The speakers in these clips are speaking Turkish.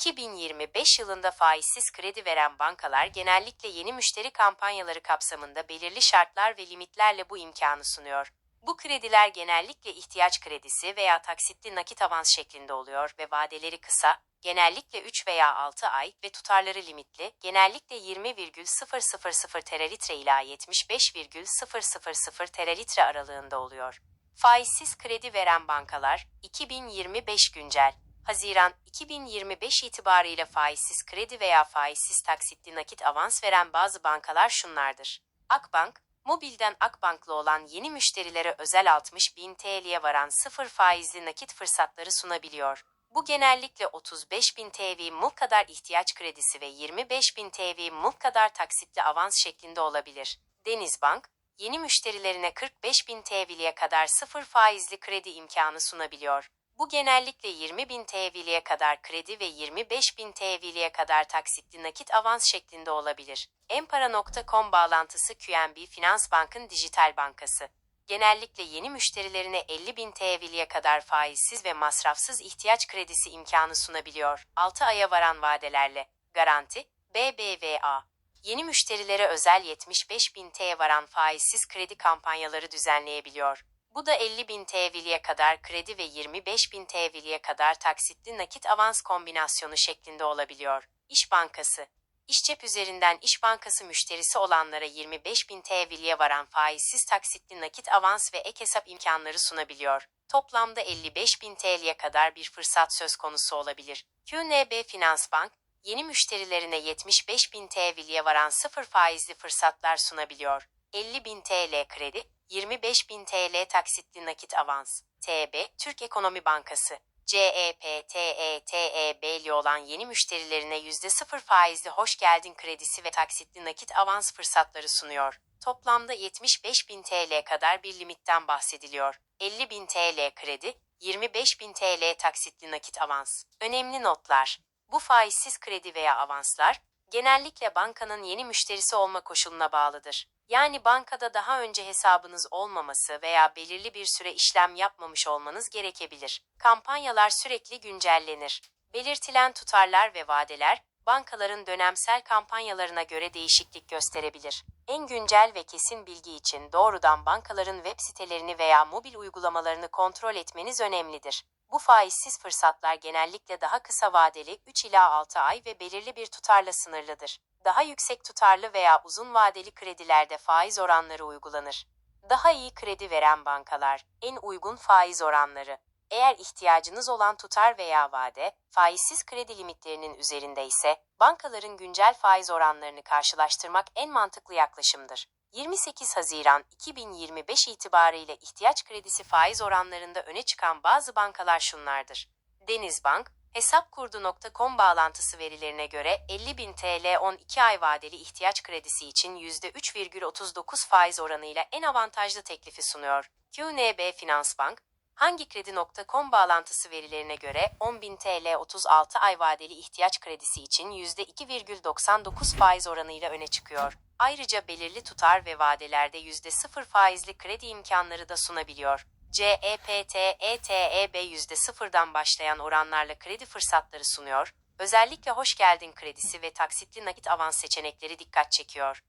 2025 yılında faizsiz kredi veren bankalar genellikle yeni müşteri kampanyaları kapsamında belirli şartlar ve limitlerle bu imkanı sunuyor. Bu krediler genellikle ihtiyaç kredisi veya taksitli nakit avans şeklinde oluyor ve vadeleri kısa, genellikle 3 veya 6 ay ve tutarları limitli, genellikle 20,000 teralitre ila 75,000 teralitre aralığında oluyor. Faizsiz kredi veren bankalar 2025 güncel Haziran 2025 itibarıyla faizsiz kredi veya faizsiz taksitli nakit avans veren bazı bankalar şunlardır. Akbank, mobilden Akbank'lı olan yeni müşterilere özel 60 bin TL'ye varan sıfır faizli nakit fırsatları sunabiliyor. Bu genellikle 35 bin TL mul kadar ihtiyaç kredisi ve 25 bin TL mul kadar taksitli avans şeklinde olabilir. Denizbank, yeni müşterilerine 45 bin TL'ye kadar sıfır faizli kredi imkanı sunabiliyor. Bu genellikle 20 bin TL'ye kadar kredi ve 25 bin TL'ye kadar taksitli nakit avans şeklinde olabilir. Empara.com bağlantısı QNB Finans Bank'ın dijital bankası. Genellikle yeni müşterilerine 50 bin TL'ye kadar faizsiz ve masrafsız ihtiyaç kredisi imkanı sunabiliyor. 6 aya varan vadelerle. Garanti, BBVA. Yeni müşterilere özel 75 bin TL varan faizsiz kredi kampanyaları düzenleyebiliyor. Bu da 50 bin TL'ye kadar kredi ve 25 bin TL'ye kadar taksitli nakit avans kombinasyonu şeklinde olabiliyor. İş Bankası İş cep üzerinden İş Bankası müşterisi olanlara 25 bin TL'ye varan faizsiz taksitli nakit avans ve ek hesap imkanları sunabiliyor. Toplamda 55 bin TL'ye kadar bir fırsat söz konusu olabilir. QNB Finans Bank, yeni müşterilerine 75 bin TL'ye varan sıfır faizli fırsatlar sunabiliyor. 50 bin TL kredi, 25 bin TL taksitli nakit avans. TB, Türk Ekonomi Bankası. CEPTETEB'li olan yeni müşterilerine %0 faizli hoş geldin kredisi ve taksitli nakit avans fırsatları sunuyor. Toplamda 75 bin TL kadar bir limitten bahsediliyor. 50 bin TL kredi, 25 bin TL taksitli nakit avans. Önemli notlar. Bu faizsiz kredi veya avanslar, genellikle bankanın yeni müşterisi olma koşuluna bağlıdır. Yani bankada daha önce hesabınız olmaması veya belirli bir süre işlem yapmamış olmanız gerekebilir. Kampanyalar sürekli güncellenir. Belirtilen tutarlar ve vadeler, bankaların dönemsel kampanyalarına göre değişiklik gösterebilir. En güncel ve kesin bilgi için doğrudan bankaların web sitelerini veya mobil uygulamalarını kontrol etmeniz önemlidir. Bu faizsiz fırsatlar genellikle daha kısa vadeli 3 ila 6 ay ve belirli bir tutarla sınırlıdır. Daha yüksek tutarlı veya uzun vadeli kredilerde faiz oranları uygulanır. Daha iyi kredi veren bankalar, en uygun faiz oranları. Eğer ihtiyacınız olan tutar veya vade, faizsiz kredi limitlerinin üzerinde ise, bankaların güncel faiz oranlarını karşılaştırmak en mantıklı yaklaşımdır. 28 Haziran 2025 itibarıyla ihtiyaç kredisi faiz oranlarında öne çıkan bazı bankalar şunlardır. Denizbank, Hesapkurdu.com bağlantısı verilerine göre 50.000 TL 12 ay vadeli ihtiyaç kredisi için %3,39 faiz oranıyla en avantajlı teklifi sunuyor. QNB Finans Bank, Hangikredi.com bağlantısı verilerine göre 10.000 TL 36 ay vadeli ihtiyaç kredisi için %2,99 faiz oranıyla öne çıkıyor. Ayrıca belirli tutar ve vadelerde %0 faizli kredi imkanları da sunabiliyor. CEPT, ETEB %0'dan başlayan oranlarla kredi fırsatları sunuyor. Özellikle hoş geldin kredisi ve taksitli nakit avans seçenekleri dikkat çekiyor.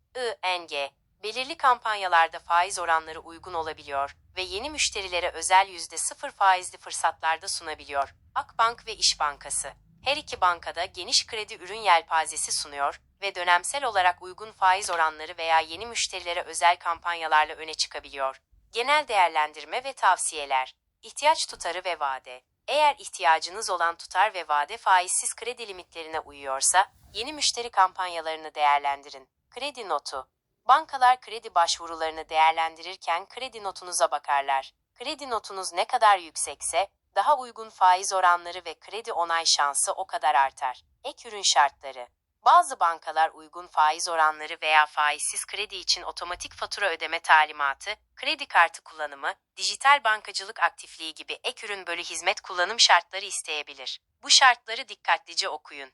ING, belirli kampanyalarda faiz oranları uygun olabiliyor ve yeni müşterilere özel %0 faizli fırsatlarda sunabiliyor. Akbank ve İş Bankası. Her iki bankada geniş kredi ürün yelpazesi sunuyor ve dönemsel olarak uygun faiz oranları veya yeni müşterilere özel kampanyalarla öne çıkabiliyor. Genel değerlendirme ve tavsiyeler. İhtiyaç tutarı ve vade. Eğer ihtiyacınız olan tutar ve vade faizsiz kredi limitlerine uyuyorsa, yeni müşteri kampanyalarını değerlendirin. Kredi notu. Bankalar kredi başvurularını değerlendirirken kredi notunuza bakarlar. Kredi notunuz ne kadar yüksekse, daha uygun faiz oranları ve kredi onay şansı o kadar artar. Ek ürün şartları. Bazı bankalar uygun faiz oranları veya faizsiz kredi için otomatik fatura ödeme talimatı, kredi kartı kullanımı, dijital bankacılık aktifliği gibi ek ürün bölü hizmet kullanım şartları isteyebilir. Bu şartları dikkatlice okuyun.